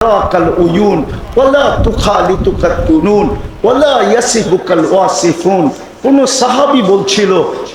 تراك العيون ولا تخالطك الظنون ولا يصفك الواصفون কোন সাহাবি বলছিল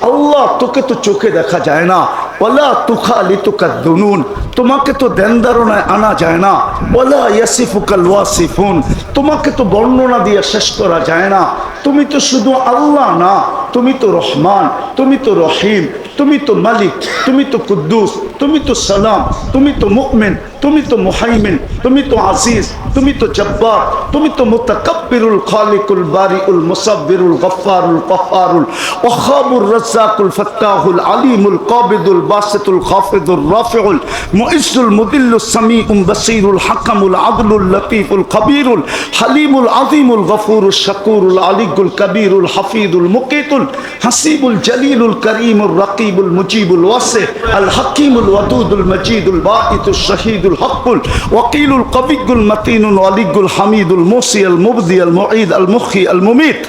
আল্লাহ তোকে তো চোখে দেখা যায় না ওলা তুখালি তুকা দুনুন তোমাকে তো দেন ধারণায় আনা যায় না ওলা ইয়াসিফুকাল ওয়াসিফুন তোমাকে তো বর্ণনা দিয়ে শেষ করা যায় না তুমি তো শুধু আল্লাহ না তুমি তো রহমান তুমি তো রহিম তুমি তো মালিক তুমি তো কুদ্দুস তুমি তো সালাম তুমি তো মুকমিন তুমি তো মুহাইমিন তুমি তো আজিজ তুমি তো জব্বার তুমি তো মুতাকাব্বিরুল খালিকুল বারিউল মুসাব্বিরুল গফফারুল কহ্হারুল ওয়াহাবুর রাজ্জাকুল ফাত্তাহুল আলিমুল কাবিদুল বাসিতুল খাফিদুর রাফিউল মুইজ্জুল মুদিল্লুস সামিউম বাসীরুল হাকামুল আদলুল লতীফুল খবীরুল হালিমুল আযীমুল গফুরুশ শাকুরুল আলিকুল কবীরুল হাফিদুল মুকিতুল হাসিবুল জলিলুল করিমুর রকিবুল মুজিবুল ওয়াসি, আল হাকিমুল ওয়াদুদুল মজিদুল বাঈতুশ শহীদুল হকুল ওয়াকিলুল কবিগুল মতিনুল ওয়ালিগুল হামিদুল মুসি আল মুবদি, আল মুঈদ, আল মুখি, আল মুমিত,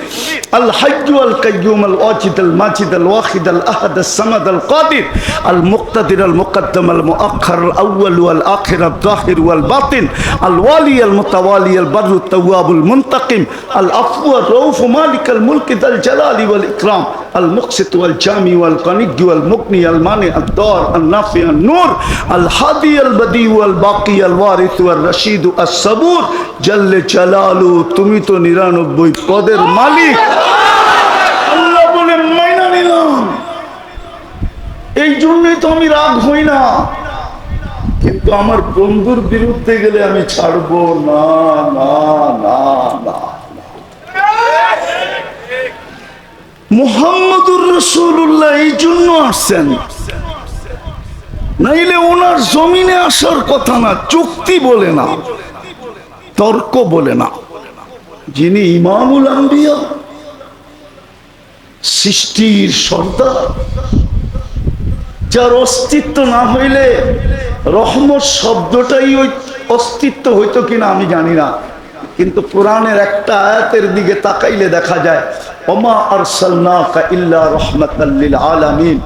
আল হাজ্জু আল কাইয়ুম আল ওয়াজিদ, আল মাজিদ, আল ওয়াহিদ, আল আহাদ আল সামাদ, আল কাদির, আল মুক্তাদির, আল মুকদ্দম, আল মুআخر আল আউয়াল ওয়াল ইসলাম আল মুকসিত ওয়াল জামি ওয়াল কানিক ওয়াল মুকনি আল মানে আল দর আল নাফি আল নূর আল হাদি আল বদি ওয়াল বাকি আল ওয়ারিস ওয়াল রশিদ আল সবুর জল্লে জালালু, তুমি তো নিরানব্বই পদের মালিক। আল্লাহ বলে, মাইনা নিলাম। এই জন্যই তো আমি রাগ হই না। কিন্তু আমার বন্ধুর বিরুদ্ধে গেলে আমি ছাড়বো না না না না। মোহাম্মদুর রসুল্লাহ এই জন্য আসছেন। নাইলে ওনার জমিনে আসার কথা না, চুক্তি বলে না, তর্ক বলে না। যিনি ইমামুল আম্বিয়া সৃষ্টির সর্দার, যার অস্তিত্ব না হইলে রহমত শব্দটাই ওই অস্তিত্ব হইতো কিনা আমি জানি না। কিন্তু কোরআনের একটা আয়াতের দিকে তাকাইলে দেখা যায়, ওমা আরসালনাকা ইল্লা রহমাতাল্লিল আলামিন।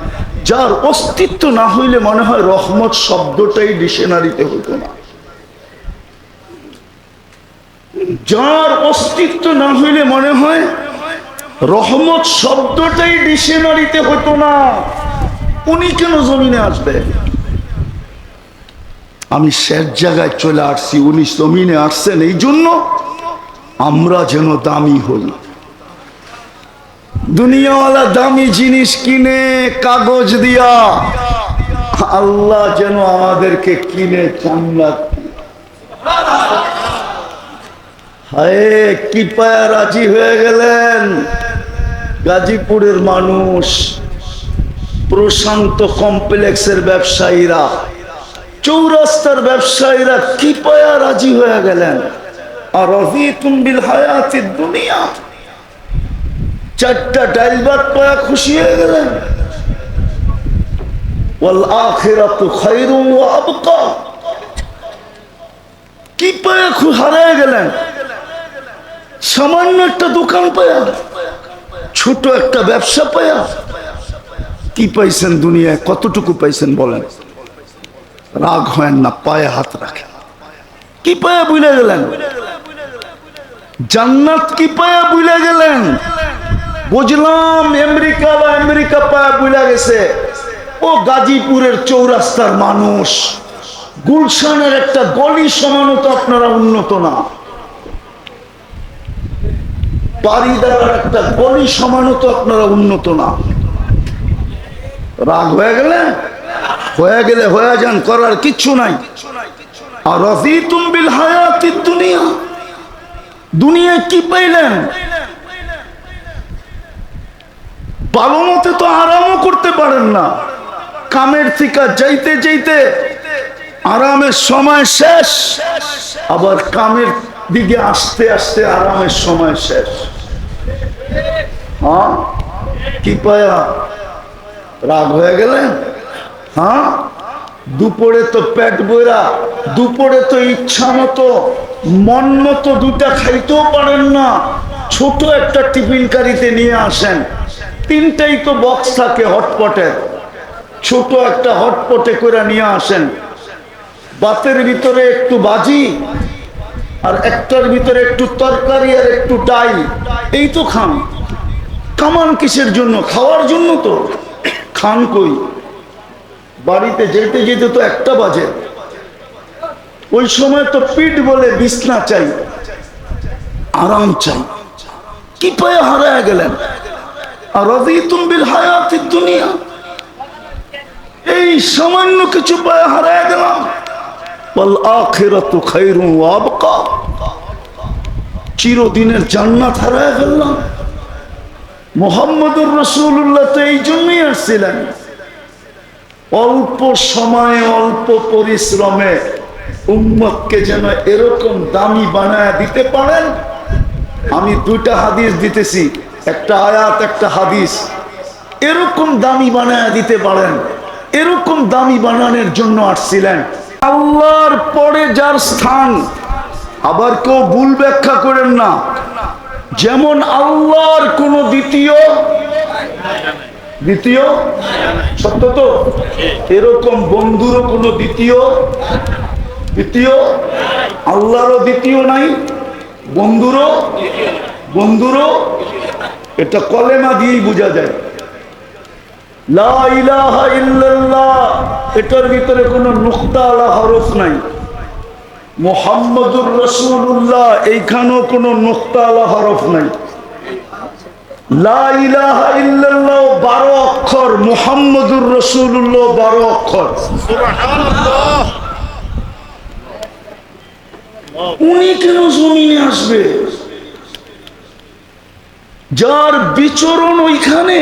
যার অস্তিত্ব না হইলে মনে হয় রহমত শব্দটাই ডিকশনারিতে হইতো না। যার অস্তিত্ব না হইলে মনে হয় রহমত শব্দটাই ডিকশনারিতে হতো না। উনি কেন জমিনে আসবে আমি শেষ জায়গায় চলে আসছি, উনি জমিনে আসছেন, এই জন্য আমরা যেন দামি হই। দুনিয়াওয়ালা দামি জিনিস কিনে, কাগজ দিয়া। আল্লাহ যেন আমাদেরকে কিনে জান্নাত হায়, কি পায়া রাজি হয়ে গেলেন? গাজীপুরের মানুষ, প্রশান্ত কমপ্লেক্সের ব্যবসায়ীরা। চৌরাস্তার ব্যবসায়ীরা কি পায়া রাজি হয়ে গেলেন? আর বিল হায়াতির দুনিয়া। চারটা ডাইল ভাত পায়া খুশি হয়ে গেলেন। ওয়াল আখিরাতু আবকা। কি পায়া হারায় গেলেন? সামান্য একটা দোকান পায়া, ছোট একটা ব্যবসা পায়া। কি পাইছেন দুনিয়ায়? কতটুকু পাইছেন বলেন? রাগ হয় না, পায়ে হাত রাখেন কি পায়ে বুঝলে গেলেন? জান্নাত কি পায়ে বুঝলে গেলেন? বুঝলাম আমেরিকা বা আমেরিকা পায়ে বুঝলে গেছে। ও গাজীপুরের চৌরাস্তার মানুষ। গুলশানের একটা গলি সমানও তো আপনারা উন্নত না। বাড়িদার একটা গলি সমানও তো আপনারা উন্নত না। রাগ হয়ে গেলে হয়ে গেলে হয়ে যান, করার কিচ্ছু নাই। আর হায়াতিদ দুনিয়া। দুনিয়ায় কি পাইলেন? ভালো মতে তো আরামও করতে পারেন না। কামের থেকে যাইতে যাইতে আরামের সময় শেষ, আবার কামের দিকে আসতে আসতে আরামের সময় শেষ। হ্যাঁ? কি পায়া? রাগ হয়ে গেলেন? হ্যাঁ? দুপুরে তো পেট বইরা দুপুরে তো ইচ্ছা মতো, মন মতো দুটা খাইতেও পারেন না। ছোট একটা টিফিন কারিতে নিয়ে আসেন। তিনটাই তো বক্স থাকে হটপটে। ছোট একটা হটপটে করে নিয়ে আসেন। বাতের ভিতরে একটু বাজি আর একটার ভিতরে একটু তরকারি আর একটু ডাল। এই তো খান। কামান কিসের জন্য? খাওয়ার জন্য তো। খান কই? বাড়িতে যেতে যেতে তো একটা বাজে। ওই সময় তো পিঠ বলে বিছনা চাই, আরাম চাই। কি পায়ে হারায় গেলেন? আর হায়াতিদ দুনিয়া। এই সামান্য কিছু পায়ে হারায় গেলাম। বল আখিরাতু ওয়া আবকা। চিরদিনের জান্নাত হারায় ফেললাম। মোহাম্মদুর রসুল্লাহ তো এই জন্যই আসছিলেন। অল্প সময়ে, অল্প পরিশ্রমে উম্মতকে যেন এরকম দামি বানায় দিতে পারেন, আমি দুইটা হাদিস দিতেছি, একটা আয়াত, একটা হাদিস। এরকম দামি বানায় দিতে পারেন, এরকম দামি বানানোর জন্য আসছিলেন। আল্লাহর পরে যার স্থান, আবার কেউ ভুল ব্যাখ্যা করেন না। যেমন আল্লাহর কোনো দ্বিতীয় দ্বিতীয়? সত্য তো? এরকম বন্ধুরও কোনো দ্বিতীয়? দ্বিতীয়? আল্লাহরও দ্বিতীয় নাই, বন্ধুরও? বন্ধুরও? এটা কলেমা দিয়েই বোঝা যায়। এটার ভিতরে কোনো নুক্তা আলা হরফ নাই। মোহাম্মদুর রসুল্লাহ এইখানেও কোনো নুক্তা আলা হরফ নাই। বারো অক্ষর রসুল্লাহ বারো অক্ষর। উনি কেন জমিনে আসবে? যার বিচরণ ওইখানে,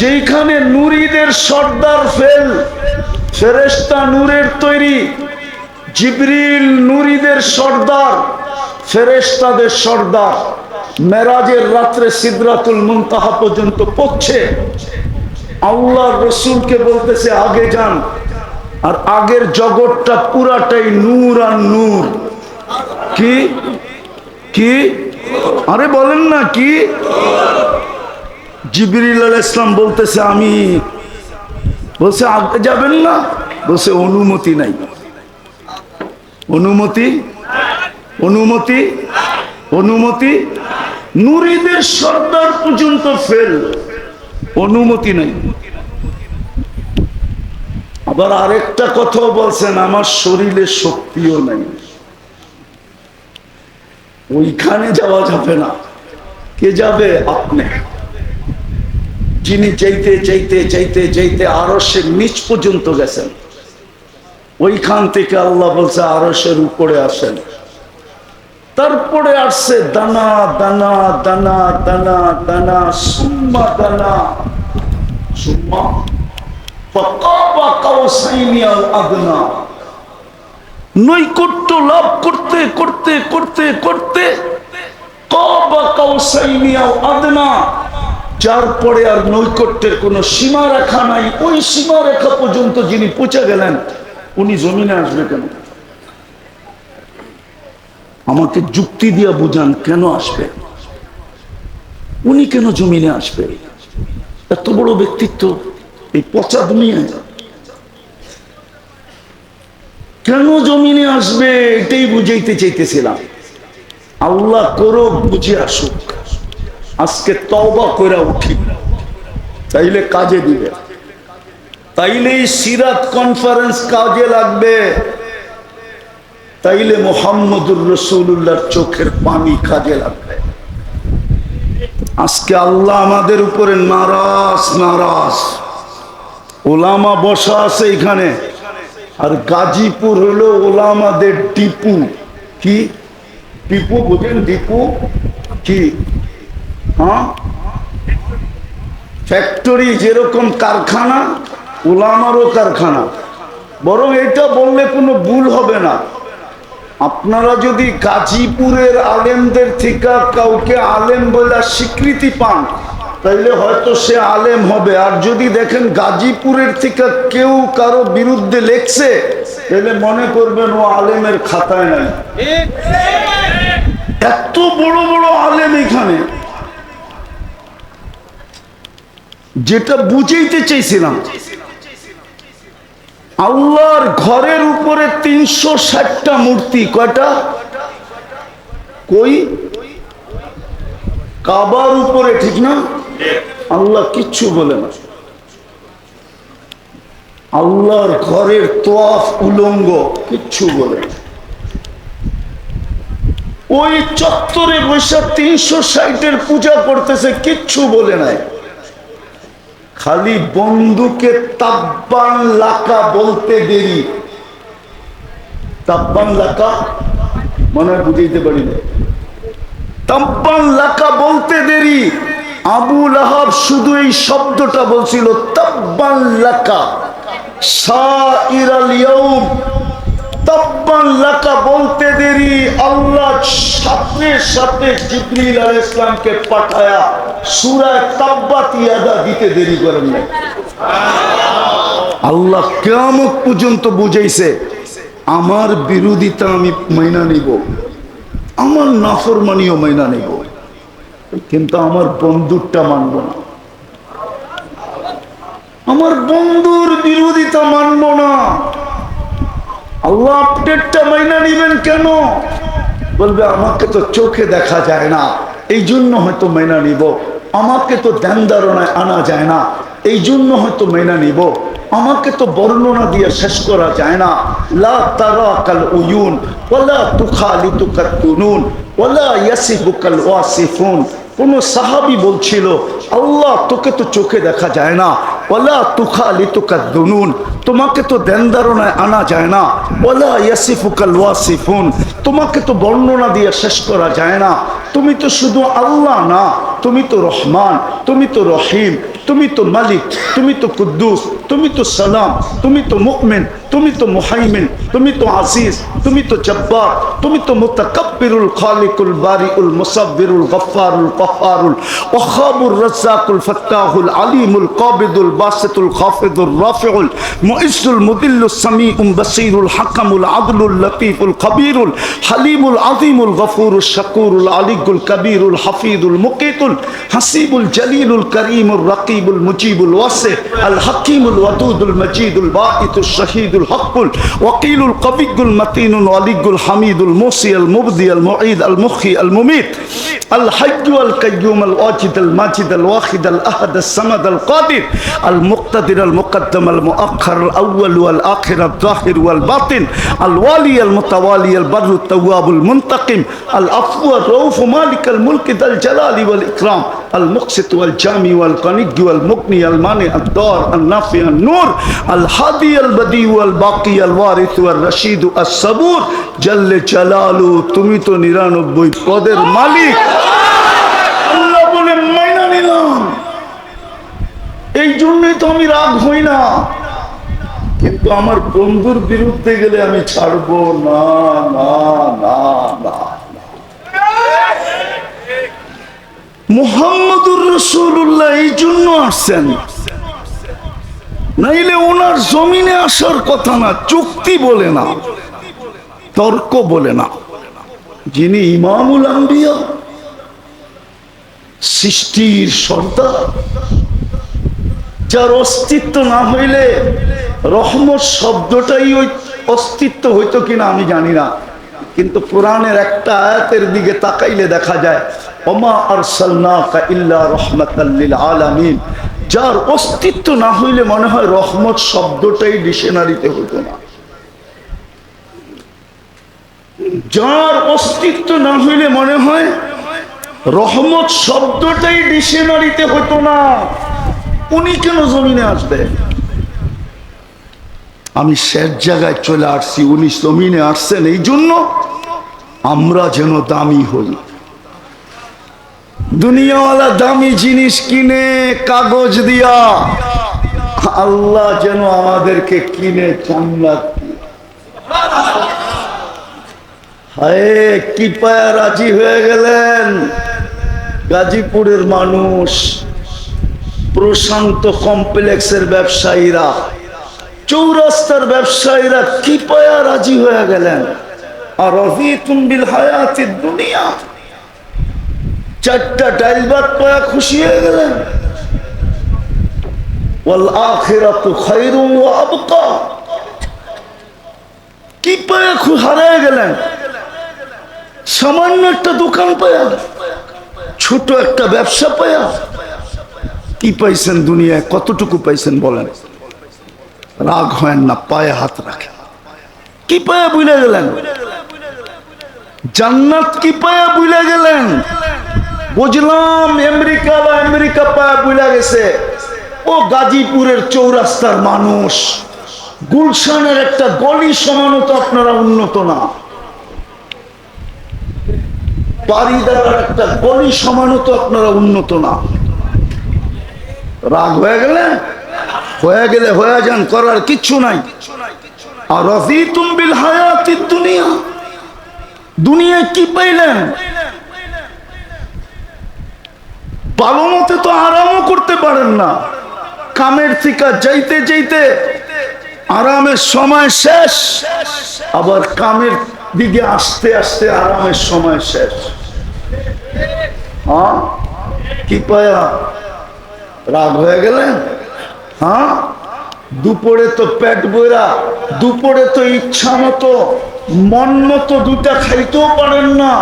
যেখানে নুরিদের সর্দার ফেল ফেরেস্তা নূরের তৈরি, জিবরিল নুরিদের সর্দার। ফেরেস্তাদের সর্দার মেরাজের রাত্রে সিদরাতুল মুনতাহা পর্যন্ত পড়ছে। আল্লাহ রসুলকে বলতেছে, আগে যান। আর আগের জগৎটা পুরাটাই নূর আর নূর। কি? কি? আরে বলেন না, কি? জিবরিল ইসলাম বলতেছে, আমি বলছে, আগে যাবেন না? বলছে, অনুমতি নাই। অনুমতি অনুমতি অনুমতি, নুরিদের সর্দার পর্যন্ত ফেল অনুমতি নাই। আবার আরেকটা কথাও বলছেন, আমার শরীরে শক্তিও নাই। ওইখানে যাওয়া যাবে না। কে যাবে? আপনি। যিনি চাইতে চাইতে চাইতে চাইতে আরসের নিচ পর্যন্ত গেছেন। ওইখান থেকে আল্লাহ বলছে আরসের উপরে আসেন। তারপরে আসছে দানা দানা দানা দানা দানা, সুম্মা দানা। সুম্মা? নৈকট্য লাভ করতে করতে করতে করতে যার পরে আর নৈকট্যের কোনো নাই। ওই সীমা রেখা পর্যন্ত যিনি পৌঁছে গেলেন, উনি জমিনে আসবে কেন? আমাকে যুক্তি দিয়া বুঝান কেন আসবে? উনি কেন জমিনে আসবে? এত বড় ব্যক্তিত্ব এই পচা দুনিয়ায়। কেন জমিনে আসবে? এটাই বুঝাইতে চাইতেছিলাম। আল্লাহ করো বুঝে আসুক। আজকে তওবা করে উঠি। তাইলে কাজে দিবে। তাইলে সিরাত কনফারেন্স কাজে লাগবে। তাইলে মোহাম্মদুর রসুল্লাহর চোখের পানি কাজে লাগবে। আজকে আল্লাহ আমাদের উপরে নারাজ নারাজ। ওলামা বসা আছে এখানে। আর গাজীপুর হলো ওলামাদের টিপু। কি? টিপু বুঝেন, টিপু? কি? হ্যাঁ? ফ্যাক্টরি যেরকম কারখানা, ওলামারও কারখানা। বরং এটা বললে কোনো ভুল হবে না। আপনারা যদি গাজীপুরের আলেমদের থেকে কাউকে আলেম বলে স্বীকৃতি পান, তাইলে হয়তো সে আলেম হবে। আর যদি দেখেন গাজীপুরের থেকে কেউ কারও বিরুদ্ধে লেখছে তাহলে মনে করবেন ও আলেমের খাতায় নাই। এত বড় বড় আলেম এখানে। যেটা বুঝাইতে চাইছিলাম আল্লাহর ঘরের উপরে তিনশো ষাটটা মূর্তি, কয়টা? কই? কাবার উপরে, ঠিক না? আল্লাহ কিচ্ছু বলে না। আল্লাহর ঘরের তোয়াফ উলঙ্গ, কিচ্ছু বলে ওই চত্বরে বৈশাখ তিনশো ষাটের পূজা করতেছে, কিচ্ছু বলে নাই। খালি বন্ধুকে তাব্বান লাকা বলতে দেরি। তাব্বান লাকা মনে হয় বুঝাইতে পারি না তাব্বান লাকা বলতে দেরি। আবুল আহাব শুধু এই শব্দটা বলছিল, তাব্বান লাকা। সাইরাল ইয়াউম। বলতে দেরি, আল্লাহ সাথে সাথে জিবরিল আলাইহিস ইসলামকে পাঠায়া সূরা তাব্বাত ইয়াদা দিতে দেরি করেন নাই। আল্লাহ কিয়ামত পর্যন্ত বুঝাইছে, আমার বিরোধিতা আমি মাইনা নিব, আমার নাফরমানিও মাইনা নিব, কিন্তু আমার বন্ধুরটা মানব না। আমার বন্ধুর বিরোধিতা মানব না। আল্লাহ আপডেটটা মাইনা নিবেন কেন? বলবে, আমাকে তো চোখে দেখা যায় না। এই জন্য হয়তো মেনা নিব। আমাকে তো ধ্যান আনা যায় না। এই জন্য হয়তো মেনা নিব। আমাকে তো বর্ণনা দিয়ে শেষ করা যায় না। লা তারা কাল উয়ুন, ওয়ালা তুখালিতু কাতুনুন ওয়ালা ইয়াসিফুকাল ওয়াসিফুন। কোন সাহাবি বলছিল, আল্লাহ, তোকে তো চোখে দেখা যায় না। ওলা তুখা লিতুকা দুনুন, তোমাকে তো দেন ধারণায় আনা যায় না। ওলা ইয়াসিফুকাল ওয়াসিফুন তোমাকে তো বর্ণনা দিয়ে শেষ করা যায় না। তুমি তো শুধু আল্লাহ না, তুমি তো রহমান, তুমি তো রহিম। তুমি তো মালিক, তুমি তো কুদ্দুস, তুমি তো সালাম, তুমি তো মুকমিন তুমি তো মুহাইমিন, তুমি তো আজিজ, তুমি তো জব্বার, তুমি তো মুতাকাব্বিরুল খালিকুল বারিউল মুসাব্বিরুল গফফারুল কহ্হারুল ওয়াহাবুর রাজ্জাকুল ফাত্তাহুল আলিমুল কাবিদুল বাসিতুল খাফিদুর রাফিউল মুইসুল মুদিল্লুস সামিউম বাসীরুল হাকামুল আদলুল লতীফুল খবীরুল, হালিমুল আযীমুল গফুরুল শাকুরুল আলিকুল কবীরুল হাফিদুল মুকিতুল, হাসিবুল জলিলুল করিমুল রকিবুল মুজিবুল ওয়াসি, আল হাকিমুল ওয়াদুদুল মজিদুল বাঈতুল শহীদুল হকুল ওয়াকিলুল কবিগুল মতিনুল ওয়ালিগুল হামিদুল মুসি আল মুবদি আল মুঈদ আল মুখি আল মুমিত, আল হাজ্জু আল কাইয়ুম আল ওয়াজিদ আল মাজিদ আল ওয়াহিদ আল আহাদ আল সামাদ আল কাদির, আল মুক্তাদির আল মুকদ্দম আল মুআخر আল আউয়াল ওয়াল আখির তুমি তো নিরানব্বই পদের মালিক। আল্লাহ বলে, মাইনা নিলাম। এই জন্যই তো আমি রাগ হই না। কিন্তু আমার বন্ধুর বিরুদ্ধে গেলে আমি ছাড়বো না না না না। মোহাম্মদুর রসুল্লাহ এই জন্য আসছেন। নাইলে ওনার জমিনে আসার কথা না, চুক্তি বলে না, তর্ক বলে না। যিনি ইমামুল আম্বিয়া, সৃষ্টির সর্দার, যার অস্তিত্ব না হইলে রহমত শব্দটাই ওই অস্তিত্ব হইতো কিনা আমি জানি না। কিন্তু কোরআনের একটা আয়াতের দিকে তাকাইলে দেখা যায় ওমা আরসালনাকা ইল্লা রহমাতাল্লিল আলামিন। যার অস্তিত্ব না হইলে মনে হয় রহমত শব্দটাই ডিকশনারিতে হতো না। যার অস্তিত্ব না হইলে মনে হয় রহমত শব্দটাই ডিকশনারিতে হতো না। উনি কেন জমিনে আসবে? আমি শেষ জায়গায় চলে আসছি, উনি জমিনে আসছেন এই জন্য আমরা যেন দামি হই। দুনিয়াওয়ালা দামি জিনিস কিনে, কাগজ দিয়া। আল্লাহ যেন আমাদেরকে কিনে জান্নাত। হায়, কি পায়া রাজি হয়ে গেলেন? গাজীপুরের মানুষ, প্রশান্ত কমপ্লেক্সের ব্যবসায়ীরা, চৌরাস্তার ব্যবসায়ীরা, কি পায়া রাজি হয়ে গেলেন? আর রফিকুম বিল হায়াতির দুনিয়া। চারটা ডাইল ভাত পায়া খুশি হয়ে গেলেন। কি গেলেন? সামান্য একটা দোকান ছোট একটা ব্যবসা পায়া। কি পাইছেন দুনিয়ায়? কতটুকু পাইছেন বলেন? রাগ হয় না, পায়ে হাত রাখেন। কি পায়া বুঝলে গেলেন? জান্নাত কি পায়া বুঝলে গেলেন? বুঝলাম আমেরিকা আমেরিকা পায়া বুঝলা গেছে। ও গাজীপুরের চৌরাস্তার মানুষ। গুলশানের একটা গলি সমানও তো আপনারা উন্নত না। একটা গলি সমানও তো আপনারা উন্নত না। রাগ হয়ে গেলে? হয়ে গেলে হয়ে যান, করার কিচ্ছু নাই। আর রফি তুমবিল হায়াতি দুনিয়া। দুনিয়ায় কি পাইলেন? ভালো তো আরামও করতে পারেন না। কামের থিকা যাইতে যাইতে আরামের সময় শেষ, আবার কামের দিকে আসতে আসতে আরামের সময় শেষ। হ্যাঁ? কি পায়া? রাগ হয়ে গেলেন হ্যাঁ? দুপুরে তো পেট বইরা দুপুরে তো ইচ্ছা মতো, মন মতো দুটা খাইতেও পারেন না।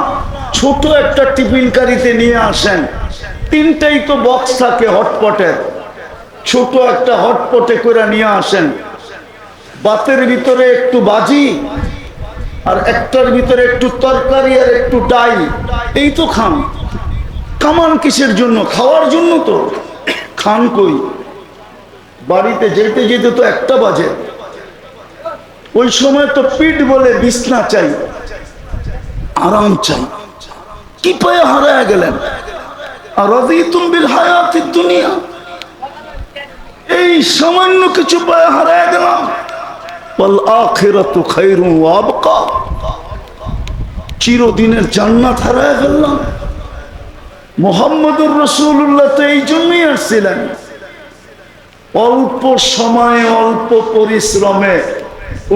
ছোট একটা টিফিন কারিতে নিয়ে আসেন। তিনটাই তো বক্স থাকে হটপটের ছোট একটা হটপটে করে নিয়ে আসেন। বাতের ভিতরে একটু বাজি আর একটার ভিতরে একটু তরকারি আর একটু ডাই এই তো খান। কামান কিসের জন্য? খাওয়ার জন্য তো। খান কই? বাড়িতে যেতে যেতে তো একটা বাজে। ওই সময় তো পিঠ বলে বিছনা চাই। আরাম চাই। কি পায়ে হারায় গেলেন? দুনিয়া। এই সামান্য কিছু হারায় গেলাম চিরদিনের জান্নাত হারায় ফেললাম। মোহাম্মদুর রসুল্লাহ তো এই জন্যই আসছিলেন। অল্প সময়ে, অল্প পরিশ্রমে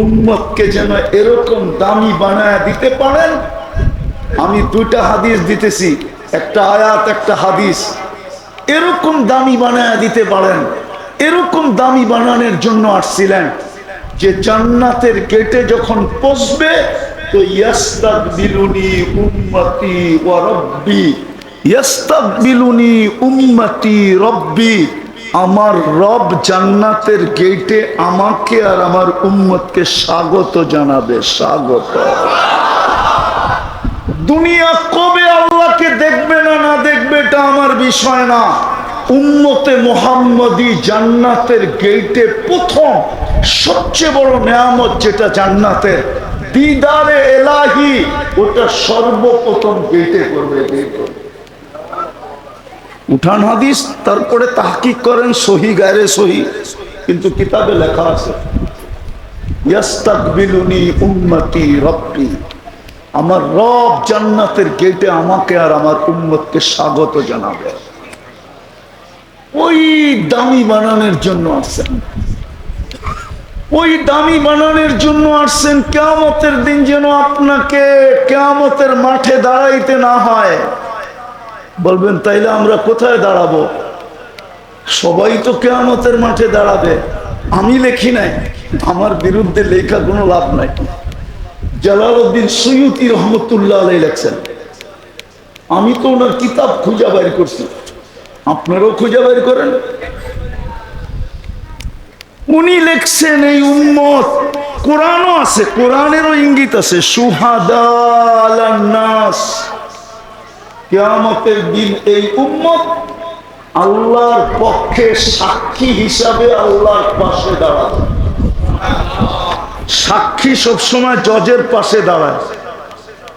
উম্মতকে যেন এরকম দামি বানায় দিতে পারেন, আমি দুইটা হাদিস দিতেছি। একটা আয়াত, একটা হাদিস। এরকম দামি বানায় দিতে পারেন। এরকম দামি বানানোর জন্য আসছিলেন। যে জান্নাতের গেটে যখন পৌঁছবে, তো ইয়াস্তাকবিলুনি উম্মতি ওয়া রব্বি। ইয়াস্তাকবিলুনি উম্মতি রব্বি। আমার রব জান্নাতের গেটে আমাকে আর আমার উম্মতকে স্বাগত জানাবে, স্বাগত। দুনিয়া কবে আল্লাহকে দেখবে না না দেখবে, এটা আমার বিষয় না। উম্মতে মোহাম্মদী জান্নাতের গেটে প্রথম সবচেয়ে বড় নেয়ামত যেটা জান্নাতের, দিদারে এলাহি, ওটা সর্বপ্রথম গেটে করবে উঠান হাদিস, তারপরে তাহকিক করেন, সহি গায়ে সহি, কিন্তু কিতাবে লেখা আছে, ইয়াস্তাকবিলুনি উম্মতি রব্বি। আমার রব জান্নাতের গেটে আমাকে আর আমার উম্মতকে স্বাগত জানাবে। ওই দামি বানানোর জন্য আসছেন। ওই দামি বানানোর জন্য আসছেন, কেয়ামতের দিন যেন আপনাকে কেয়ামতের মাঠে দাঁড়াইতে না হয়। বলবেন, তাইলে আমরা কোথায় দাঁড়াবো? সবাই তো কেয়ামতের মাঠে দাঁড়াবে। আমি লেখি নাই, আমার বিরুদ্ধে লেখা কোনো লাভ নাই। জালালউদ্দিন সৈয়দি রহমতুল্লাহ আলাই লেখছেন, আমি তো ওনার কিতাব খুঁজা বাইর করছি। আপনারাও খুঁজা বাইর করেন। উনি লেখছেন, এই উম্মত, কোরআনও আছে, কোরআনেরও ইঙ্গিত আছে সুহাদাস কেয়ামতের দিন এই উম্মত আল্লাহর পক্ষে সাক্ষী হিসাবে আল্লাহর পাশে দাঁড়াবে। সাক্ষী সবসময় জজের পাশে দাঁড়ায়,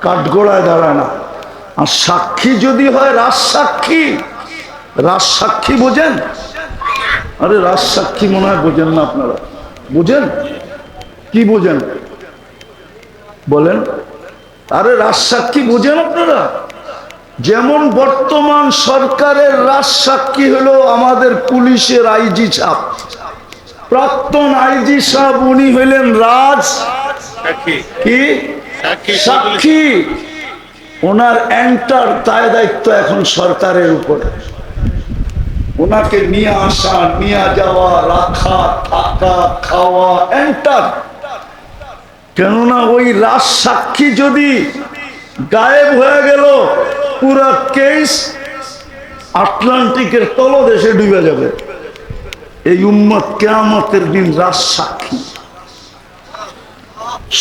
কাঠগোড়ায় দাঁড়ায় না। আর সাক্ষী যদি হয় রাজ সাক্ষী রাজ সাক্ষী বোঝেন? আরে রাজ সাক্ষী মনে হয় বোঝেন না আপনারা। বুঝেন? কি বোঝেন? বলেন। আরে রাজ সাক্ষী বোঝেন আপনারা? যেমন বর্তমান সরকারের রাজ সাক্ষী হলো আমাদের পুলিশের আইজি ছাপ প্রাক্তন আইজি সাহেব উনি হইলেন রাজ। কি? সাক্ষী। ওনার এন্টার তাই দায়িত্ব এখন সরকারের উপরে। ওনাকে নিয়ে আসা নিয়ে যাওয়া রাখা থাকা খাওয়া এন্টার কেননা ওই রাজ সাক্ষী যদি গায়েব হয়ে গেল পুরা কেস আটলান্টিকের তলদেশে ডুবে যাবে। এই উম্মত কেয়ামতের দিন রাজ সাক্ষী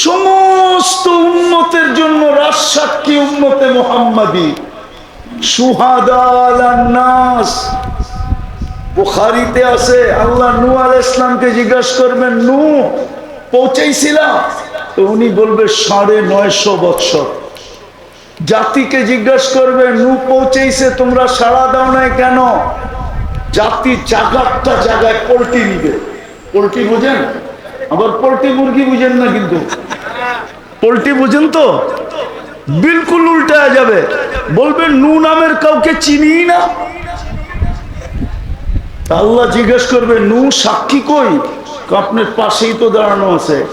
সমস্ত উন্মতের জন্য রাজ সাক্ষী উন্মতে মোহাম্মদী আছে, আল্লাহ নু করবেন নু পৌঁছাইছিলাম তো উনি বলবে, সাড়ে নয়শো বৎসর। জাতিকে জিজ্ঞাসা করবে নু পৌঁছেছে তোমরা সাড়া দাও নাই কেন? জাতি জাগারটা জায়গায় পোল্ট্রি নিবে। পোল্ট্রি বুঝেন? আবার পোল্ট্রি মুরগি বুঝেন না কিন্তু। পোল্ট্রি বুঝেন তো? বিলকুল উল্টা যাবে। বলবে নু নামের কাউকে চিনি না? আল্লাহ জিজ্ঞেস করবে, নু সাক্ষী কই? আপনার পাশেই তো দাঁড়ানো আছে।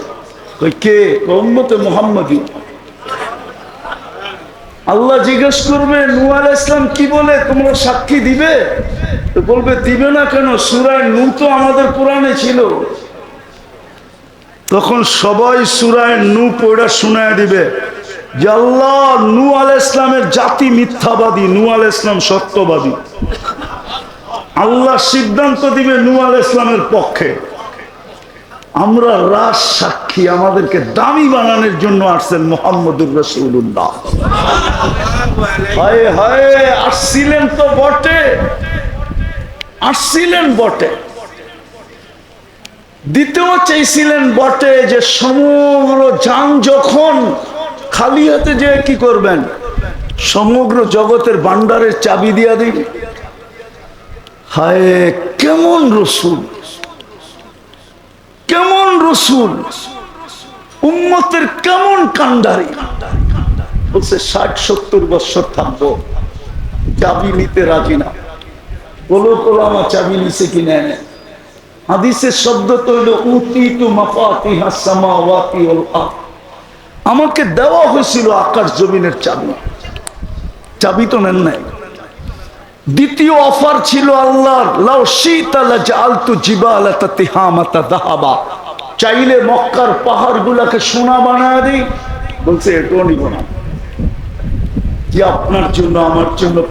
কে? মোহাম্মতে মোহাম্মদী। আল্লাহ জিজ্ঞেস করবে নু আল ইসলাম কি বলে? তোমরা সাক্ষী দিবে? বলবে, দিবে না কেন? সুরায় নু তো আমাদের কোরআনে ছিল। তখন সবাই সুরায় নু পড়া শুনায় দিবে যে আল্লাহ নু আল ইসলামের জাতি মিথ্যাবাদী নু আল ইসলাম সত্যবাদী। আল্লাহ সিদ্ধান্ত দিবে নু আল ইসলামের পক্ষে। আমরা রাজ সাক্ষী আমাদেরকে দামি বানানোর জন্য আসছেন মোহাম্মদুর রসুল্লাহ আসছিলেন তো বটে। আসছিলেন বটে। দ্বিতীয় চাইছিলেন বটে যে সমগ্র যান যখন খালি হাতে যে কি করবেন? সমগ্র জগতের ভান্ডারের চাবি দিয়া দিন। হায়, কেমন রসুল। কেমন রসুল? উম্মতের কেমন কান্ডারি বলছে, ষাট, সত্তর বছর থাকব। চাবি নিতে রাজি না। বলো বলো আমার চাবি নিছে কি নেয় হাদিসের শব্দ তো হইল উতি তু মাফাতিহা সামাওয়াতি ওয়াল আরদ। আমাকে দেওয়া হয়েছিল আকাশ জমিনের চাবি। চাবি তো নেন নাই। দ্বিতীয় অফার ছিল আল্লাহর, লাউ শীতালা জালতু জিবালাতা তিহামাতা দাহাবা। চাইলে মক্কার পাহাড় গুলাকে সোনা বানায় দিই। বলছে এটাও নিব না। কি আপনার জন্য, আমার জন্য